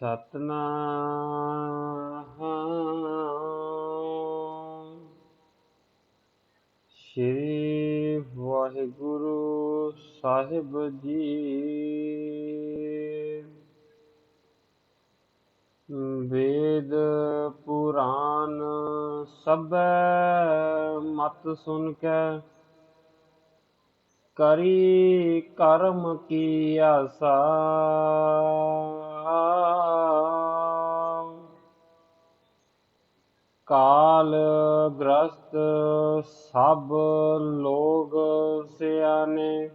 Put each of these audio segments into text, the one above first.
ਸਤਨਾਮ ਸ੍ਰੀ ਵਾਹਿਗੁਰੂ ਸਾਹਿਬ ਜੀ ਵੇਦ ਪੁਰਾਨ ਸਭੈ ਮਤ ਸੁਨ ਕੇ ਕਰੀ ਕਰਮ ਕੀ ਆਸਾ ਕਾਲ ਗ੍ਰਸਤ ਸਭ ਲੋਗ ਸਿਆਨੇ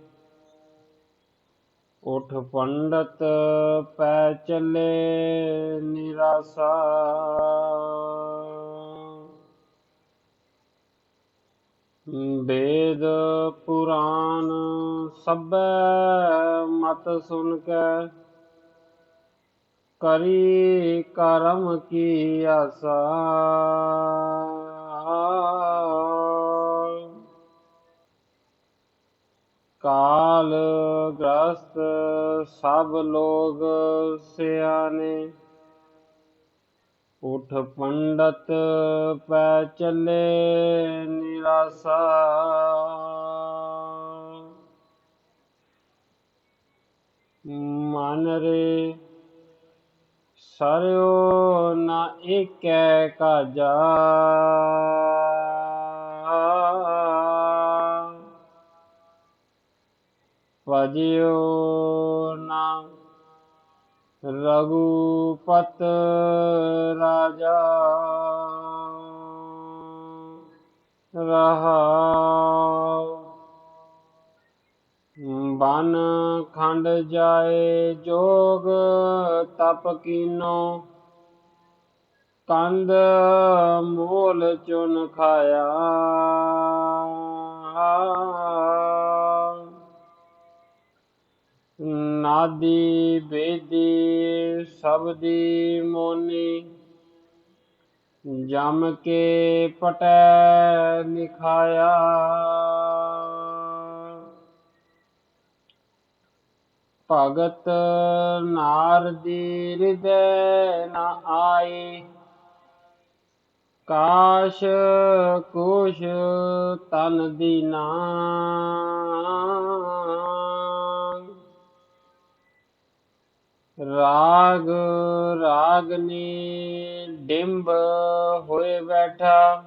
ਉਠ ਪੰਡਤ ਪੈ ਚੱਲੇ ਨਿਰਾਸਾ। ਵੇਦ ਪੁਰਾਨ ਸਭੈ ਮਤ ਸੁਨ ਕੇ करी करम की आशा। काल ग्रस्त सब लोग सियाने उठ पंडत पै चले निराशा। ਸਰਯੋ ਨਾ ਏਕੈ ਕਾਜਾ। ਵਜਿਓ ਨਾ ਰਗੂਪਤ ਰਾਜਾ। ਰਹਾ ਬਨ ਖੰਡ ਜਾਏ ਜੋਗ, ਤਪ ਕੀਨੋ। ਕੰਦ ਮੂਲ ਚੁਨ ਖਾਇਆ। ਨਾਦੀ ਬੇਦੀ ਸਬਦੀ ਮੋਨੀ, ਜਮ ਕੇ ਪਟੈ ਨਿਖਾਇਆ। ਭਗਤ ਨਾਰਦੀ ਹਿਰਦੈ ਨ ਆਈ ਕਾਸ਼ ਕੁਸ਼ ਤਨ ਦੀਨਾ ਰਾਗ ਰਾਗਨੀ ਡਿੰਬ ਹੋਏ ਬੈਠਾ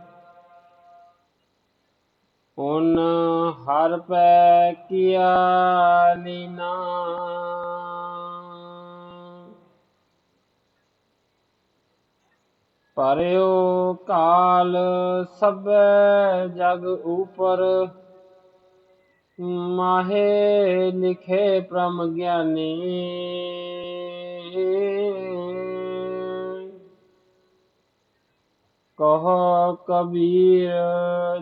ਉਨ ਹਰ ਪੈ ਕੀਆ ਲੀਨਾ ਪਰਿਓ ਕਾਲ ਸਭੈ ਜਗ ਉਪਰ ਮਾਹੇ ਲਿਖੇ ਪ੍ਰਮ ਗਿਆਨੀ ਕਹ ਕਬੀਰ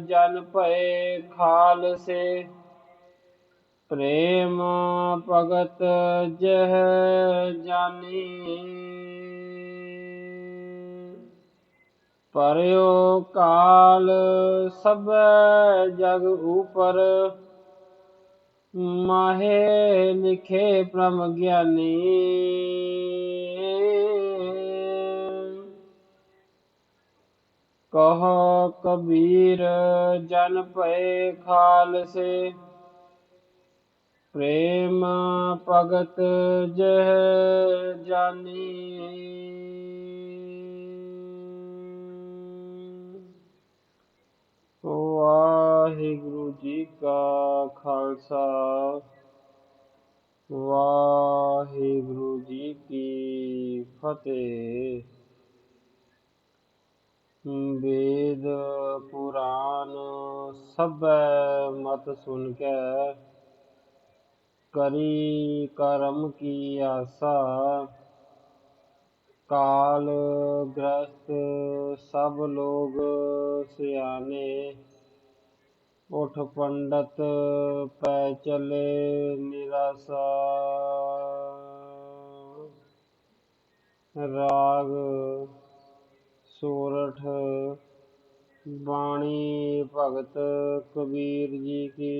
ਜਨ ਭਏ ਖਾਲ ਸੇ ਪ੍ਰੇਮ ਭਗਤ ਜਹ ਜਾਨੀ ਪਰਿਓ ਕਾਲ ਸਭ ਜਗ ਉਪਰ ਮਾਹੇ ਲਿਖੇ ਪ੍ਰਮ ਗਿਆਨੀ ਕਹ ਕਬੀਰ ਜਨ ਭਏ ਖਾਲਸੇ ਪ੍ਰੇਮ ਭਗਤ ਜਹ ਜਾਨੀ ਕਾ ਖਾਲਸਾ ਵਾਹਿਗੁਰੂ ਜੀ ਕੀ ਫਤਿਹ ਵੇਦ ਪੁਰਾਨ ਸਭੈ ਮਤ ਸੁਨ ਕੇ ਕਰੀ ਕਰਮ ਕੀ ਆਸਾ ਕਾਲ ਗ੍ਰਸਤ ਸਭ ਲੋਗ ਸਿਆਨੇ उठ पंडत पै चले निराशा। राग सोरठ वाणी भगत कबीर जी की।